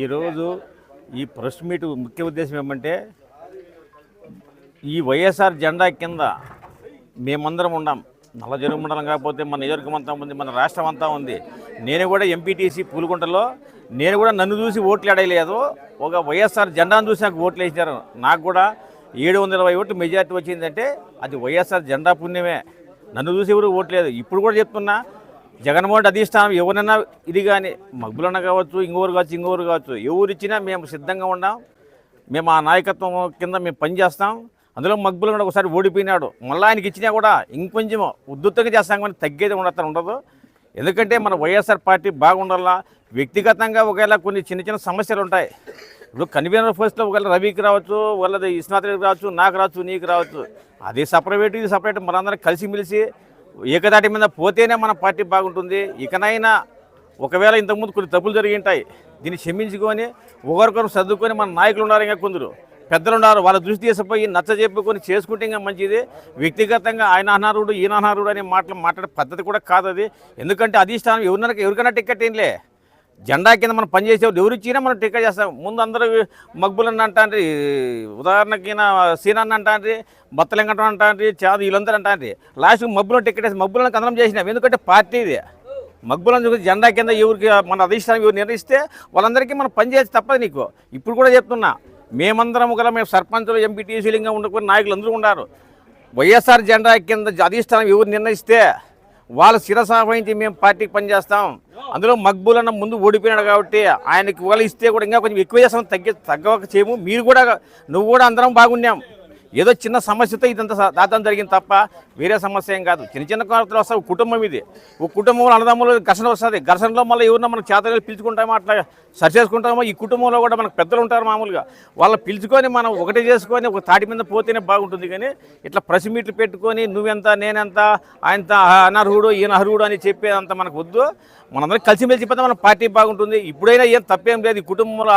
ఈరోజు ఈ press meet ముఖ్య ఉద్దేశం ఏమంటే ఈ వైఎస్ఆర్ జెండా కింద మేమందరం ఉన్నాం నల్లజరుగు మండలం కాకపోతే మన నియోజకవర్గం అంతా ఉంది మన రాష్ట్రం అంతా ఉంది. నేను కూడా ఎంపీటీసీ పూలకుంటలో నేను కూడా నన్ను చూసి ఓట్లు అడగలేదు ఒక వైఎస్ఆర్ జెండాను చూసి నాకు ఓట్లు వేసినారు. నాకు కూడా ఏడు వందల ఇరవై ఓట్లు మెజార్టీ వచ్చిందంటే అది వైఎస్ఆర్ జెండా పుణ్యమే. నన్ను చూసి ఎవరు ఓట్లేదు. ఇప్పుడు కూడా చెప్తున్నా జగన్మోహన్ అధిష్టానం ఎవరైనా ఇది కానీ మగ్గులన్న కావచ్చు ఇంకోరు కావచ్చు ఇంకోరు కావచ్చు ఎవరు ఇచ్చినా మేము సిద్ధంగా ఉన్నాం మేము ఆ నాయకత్వం కింద మేము పనిచేస్తాం అందులో మగ్గులు కూడా ఒకసారి ఓడిపోయినాడు. మళ్ళీ ఆయనకి ఇచ్చినా కూడా ఇంకొంచెం ఉద్ధృతంగా చేస్తాం కానీ తగ్గేది ఉండదు ఉండదు. ఎందుకంటే మన వైఎస్ఆర్ పార్టీ బాగుండాలా? వ్యక్తిగతంగా ఒకవేళ కొన్ని చిన్న చిన్న సమస్యలు ఉంటాయి. ఇప్పుడు కన్వీనర్ పోస్ట్లో ఒకవేళ రవికి రావచ్చు వాళ్ళది ఇస్నాథుడికి రావచ్చు నాకు రావచ్చు నీకు రావచ్చు. అది సపరేట్ ఇది సపరేట్ మనందరం కలిసిమెలిసి ఏకదాటి మీద పోతేనే మన పార్టీ బాగుంటుంది. ఇకనైనా ఒకవేళ ఇంతకుముందు కొన్ని తప్పులు జరిగి ఉంటాయి దీన్ని క్షమించుకొని ఒకరికొకరు సర్దుకొని మన నాయకులు ఉన్నారు ఇంకా కొందరు. పెద్దలు ఉన్నారు వాళ్ళ దృష్టి తీసుకుపోయి నచ్చ చెప్పుకొని చేసుకుంటే ఇంకా మంచిది. వ్యక్తిగతంగా ఆయన అనారుడు ఈయన అనారుడు అనే మాటలు మాట్లాడే పద్ధతి కూడా కాదు అది ఎందుకంటే అధిష్టానం ఎవరినైనా ఎవరికైనా టికెట్ ఏంలే. జెండా కింద మనం పనిచేసేవాడు ఎవరు ఇచ్చినా మనం టికెట్ చేస్తాం. ముందు అందరూ మగ్గులన్న అంటారు ఉదాహరణకి నా సీనన్న అంటారు బత్తలింగటం అంటాండ్రి చాదు వీళ్ళందరూ అంటారు లాస్ట్కి మబ్బులను టికెట్ వేసి మబ్బులను అందరం చేసినాం. ఎందుకంటే పార్టీ ఇది. మగ్గులను చూసి జెండా కింద ఎవరికి మన అధిష్టానం ఎవరు నిర్ణయిస్తే వాళ్ళందరికీ మనం పనిచేసి తప్పదు నీకు. ఇప్పుడు కూడా చెప్తున్నా మేమందరం గల మేము సర్పంచులు ఎంపీటీసీలుగా ఉండకుండా నాయకులు అందరూ ఉన్నారు వైఎస్ఆర్ జెండా కింద అధిష్టానం ఎవరు నిర్ణయిస్తే వాళ్ళ శిరసావహించి మేము పార్టీకి పనిచేస్తాం అందులో మక్బూలన్న ముందు ఓడిపోయినాడు కాబట్టి ఆయనకి వాళ్ళు ఇస్తే కూడా ఇంకా కొంచెం ఎక్కువ చేస్తాం తగ్గి తగ్గవక చేయము. మీరు కూడా నువ్వు కూడా అందరం బాగున్నాం. ఏదో చిన్న సమస్యతో ఇదంతా దాతం జరిగింది తప్ప వేరే సమస్య ఏం కాదు. చిన్న చిన్న కొరతలు వస్తాయి ఒక కుటుంబం ఇది. ఒక కుటుంబంలో అన్నదమ్ములు ఘర్షణ వస్తుంది. ఘర్షణలో మళ్ళీ ఎవరన్నా మనం చేతలు పిలుచుకుంటామో అట్లా సరి చేసుకుంటామో ఈ కుటుంబంలో కూడా మనకు పెద్దలు ఉంటారు మామూలుగా. వాళ్ళు పిలుచుకొని మనం ఒకటి చేసుకొని ఒక తాటి మీద పోతేనే బాగుంటుంది కానీ ఇట్లా ప్రెస్ మీట్లు పెట్టుకొని నువ్వెంత నేనెంత ఆయనంత అనర్హుడు ఈయన అర్హుడు అని చెప్పేదంత మనకు వద్దు. మనందరం కలిసిమెలిసి పోతే మన పార్టీ బాగుంటుంది. ఇప్పుడైనా ఏం తప్పేం లేదు. ఈ కుటుంబంలో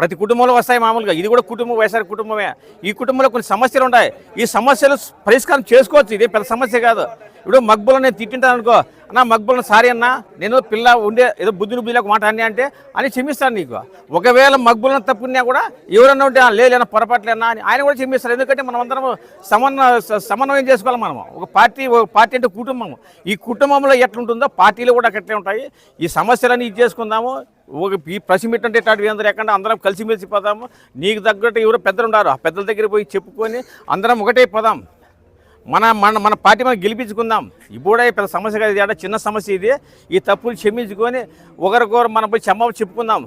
ప్రతి కుటుంబంలో వస్తాయి మామూలుగా. ఇది కూడా కుటుంబం వైఎస్ఆర్ కుటుంబమే. ఈ కుటుంబంలో కొన్ని సమస్యలు ఉంటాయి. ఈ సమస్యలు పరిష్కారం చేసుకోవచ్చు. ఇదే పెద్ద సమస్య కాదు. ఇప్పుడు మగ్బులను నేను తిట్టింటాను అనుకో అన్న మగ్బులను సారీ అన్న నేను పిల్ల ఉండే ఏదో బుద్ధిని బుద్ధిలో మాట అన్నీ అంటే అని క్షమిస్తాను నీకు. ఒకవేళ మగ్బులను తప్పుకున్నా కూడా ఎవరన్నా ఉంటే లేదన్నా పొరపాట్లేనా అని ఆయన కూడా క్షమిస్తారు. ఎందుకంటే మనం అందరం సమన్వ స- సమన్వయం చేసుకోవాలి మనం ఒక పార్టీ ఒక పార్టీ అంటే కుటుంబం ఈ కుటుంబంలో ఎట్లుంటుందో పార్టీలు కూడా అట్లే ఉంటాయి. ఈ సమస్యలన్నీ ఇది చేసుకుందాము. ఒక ఈ ప్రెస్ మీట్ అంటే ఇట్లాంటివి అందరూ ఎక్కడ అందరం కలిసిమెలిసి పోదాము. నీకు తగ్గట్టు ఎవరో పెద్దలు ఉన్నారు ఆ పెద్దల దగ్గర పోయి చెప్పుకొని అందరం ఒకటే పోదాం. మన మన మన పార్టీ మనం గెలిపించుకుందాం. ఇప్పుడు పెద్ద సమస్య కాదు ఇది. చిన్న సమస్య ఇది. ఈ తప్పులు క్షమించుకొని ఒకరికొకరు మనం పోయి క్షమాపణ చెప్పుకుందాం.